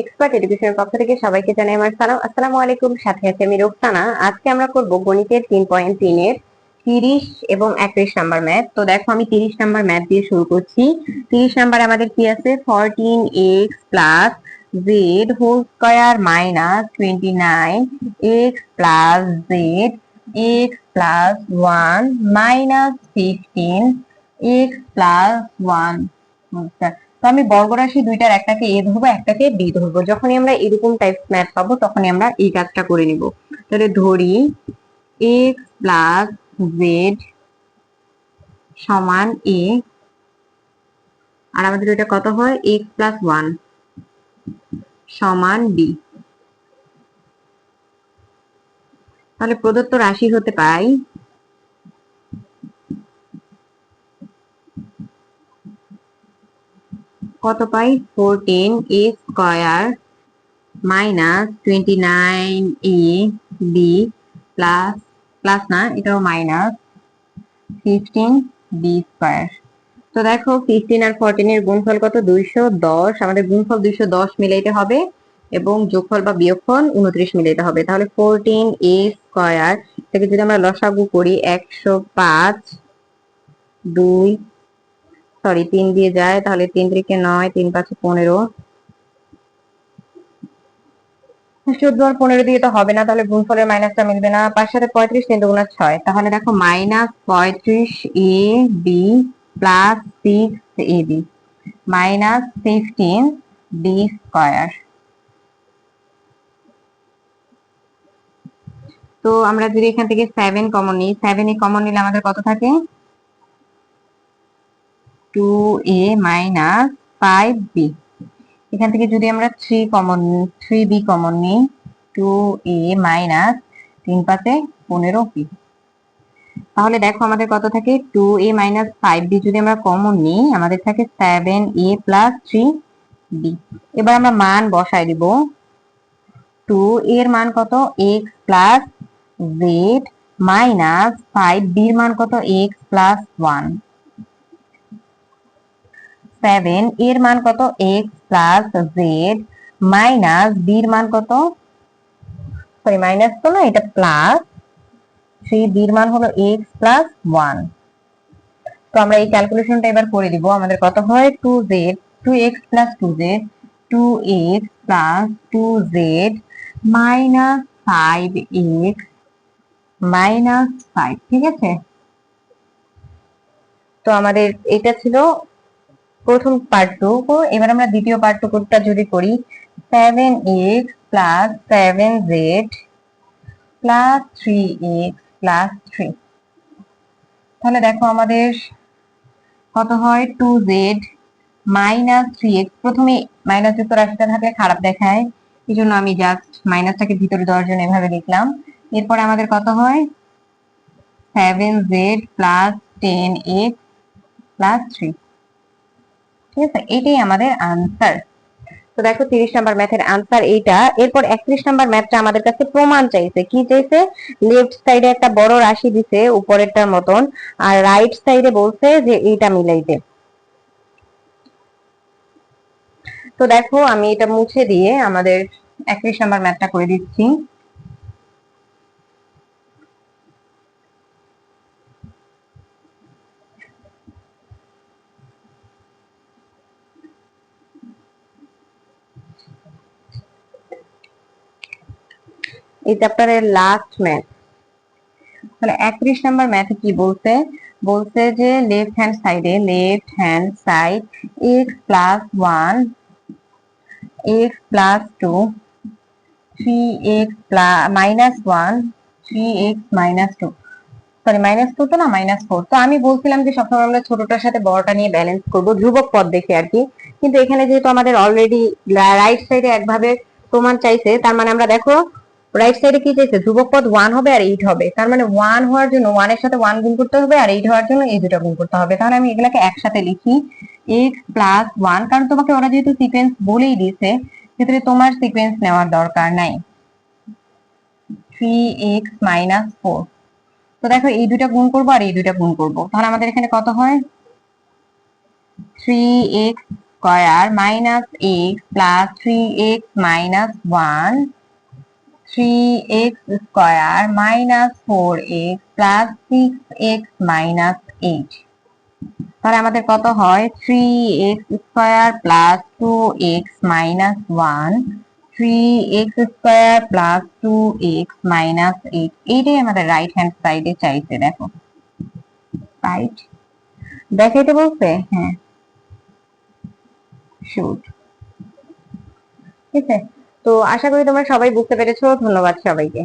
Expert এডুকেশনের পক্ষ থেকে সবাইকে জানাই আমার সালাম। আসসালামু আলাইকুম, সাথে আছে আমি রোকসানা। আজকে আমরা করব গণিতের তিন পয়েন্ট তিনের তিরিশ এবং একত্রিশ নাম্বার ম্যাথ তো দেখো, আমি তিরিশ নাম্বার ম্যাথ দিয়ে শুরু করছি। তিরিশ নাম্বার আমাদের কি আছে? Fourteen x plus z whole square minus twenty nine x plus z x plus one minus fifteen x plus one তো আমি বর্গরাশি দুইটার একটাকে এ ধরবো, একটাকে বি ধরবো। যখনই আমরা এরকম টাইপ ম্যাথ পাবো, তখনই আমরা এই কাজটা করে নিব। তাহলে ধরি এক্স প্লাস জেড সমান এ আর আমাদের এটা কত হয়? এক্স প্লাস ওয়ান সমান বি তাহলে প্রদত্ত রাশি হতে পাই কত পাই? Fourteen a square minus twenty nine a b plus plus না, এটাও মাইনাস ফিফটিন বি স্কয়ার তো দেখো ফিফটিন আর ফোরটিন এর গুণফল কত? দুইশো দশ। আমাদের গুণফল দুইশো দশ মিলাইতে হবে এবং যোগফল বা বিয়োগফল উনত্রিশ মিলাইতে হবে। তাহলে ফোরটিন এ স্কয়ার থেকে যদি আমরা লসাগু করি, একশো পাঁচ, দুই সরি তিন দিয়ে যায়, তাহলে তিন থেকে নয়, তিন পাঁচে পনেরো। চোদ্দ আর পনেরো দিয়ে তো হবে না, তাহলে গুণফলের মাইনাসটা মিলবে না। পাঁচ সাথে পঁয়ত্রিশ, তিন দুগুণা ছয়। তাহলে দেখো মাইনাস পঁয়ত্রিশ a b plus six a b minus fifteen b square তো আমরা যদি এখান থেকে সেভেন কমন নিই সেভেন এ কমন নিলে আমাদের কত থাকে? Two a minus five b এখান থেকে যদি আমরা three common three b common নিই টু এ মাইনাস তিন পাতে পনেরো বি তাহলে দেখো আমাদের কত থাকে? Two a minus five b যদি আমরা কমন নিই, আমাদের থাকে seven a plus three b এবার আমরা মান বসাই দিব। টু এর মান কত? X plus z minus five বির মান কত? এক্স প্লাস ওয়ান সেভেন এর মান কত? এক্স প্লাস জেড মাইনাস বির মান কত? সরি মাইনাস তো না, এটা প্লাস থ্রি বির মান হলো এক্স প্লাস ওয়ান তো আমরা এই ক্যালকুলেশনটা এবার করে দিব, আমাদের কত হয়? Two z two x plus two z two x plus two z minus five x minus five ঠিক আছে? তো আমাদের এটা ছিল প্রথম পার্ট টু এবার আমরা দ্বিতীয় পার্ট টুকুটা যদি করি seven x plus seven z plus three x plus three তাহলে দেখো আমাদের কত হয়? Two z minus three x প্রথমে মাইনাস যুক্ত রাশিটা থাকলে খারাপ দেখায় এই জন্য আমি জাস্ট মাইনাসটাকে ভিতরে দেওয়ার জন্য এভাবে লিখলাম। এরপর আমাদের কত হয়? Seven z plus ten x plus three ঠিক আছে, এটাই আমাদের আনসার তো দেখো তিরিশ নাম্বার ম্যাথের আনসার এইটা। এরপর একত্রিশ নাম্বার ম্যাথটা আমাদের কাছে প্রমাণ চাইছে। কি চাইছে? লেফট সাইডে একটা বড় রাশি দিছে, উপরেরটার মতন, আর রাইট সাইডে বলছে যে এইটা মিলাইতে। তো দেখো, আমি এটা মুছে দিয়ে আমাদের একত্রিশ নাম্বার ম্যাথটা করে দিচ্ছি। এই চ্যাপ্টারের লাস্ট ম্যাথ তাহলে একত্রিশ নাম্বার ম্যাথে কি বলছে? বলছে যে লেফট হ্যান্ড সাইডে left hand side x plus one x plus two three x plus minus one three x minus two sorry minus two তো না মাইনাস ফোর তো আমি বলছিলাম যে সবসময় আমরা ছোটটার সাথে বড়টা নিয়ে ব্যালেন্স করব, ধ্রুবক পদ দেখে আর কি। কিন্তু এখানে যেহেতু আমাদের অলরেডি রাইট সাইডে একভাবে প্রমাণ চাইছে, তার মানে আমরা দেখো রাইট সাইডে কি চাইছে ধ্রুবক পদ ওয়ান হবে আর এইট হবে। তার মানে ওয়ান হওয়ার জন্য ওয়ানের সাথে ওয়ান গুণ করতে হবে আর এইট হওয়ার জন্য এই দুটো গুণ করতে হবে। তাহলে আমি এগুলাকে একসাথে লিখি। এক্স প্লাস ওয়ান কারণ তোমাকে ওরা যেহেতু সিকোয়েন্স বলেই দিয়েছে ক্ষেত্রে তোমার সিকোয়েন্স নেওয়ার দরকার নাই। থ্রি এক্স মাইনাস ফোর তো দেখো, এই দুটা গুণ করব আর এই দুটা গুণ করব। তাহলে আমাদের এখানে কত হয়? Three x square minus x plus three x minus one three x square minus four x plus six x minus eight তাহলে আমাদের কত হয়? Three x square plus two x minus one three x square plus two x minus এইটাই আমাদের right hand সাইডে চাইছে, দেখো। Right দেখাইতে বলছে? হ্যাঁ। শুট ঠিক আছে? তো আশা করি তোমরা সবাই বুঝতে পেরেছ। ধন্যবাদ সবাইকে।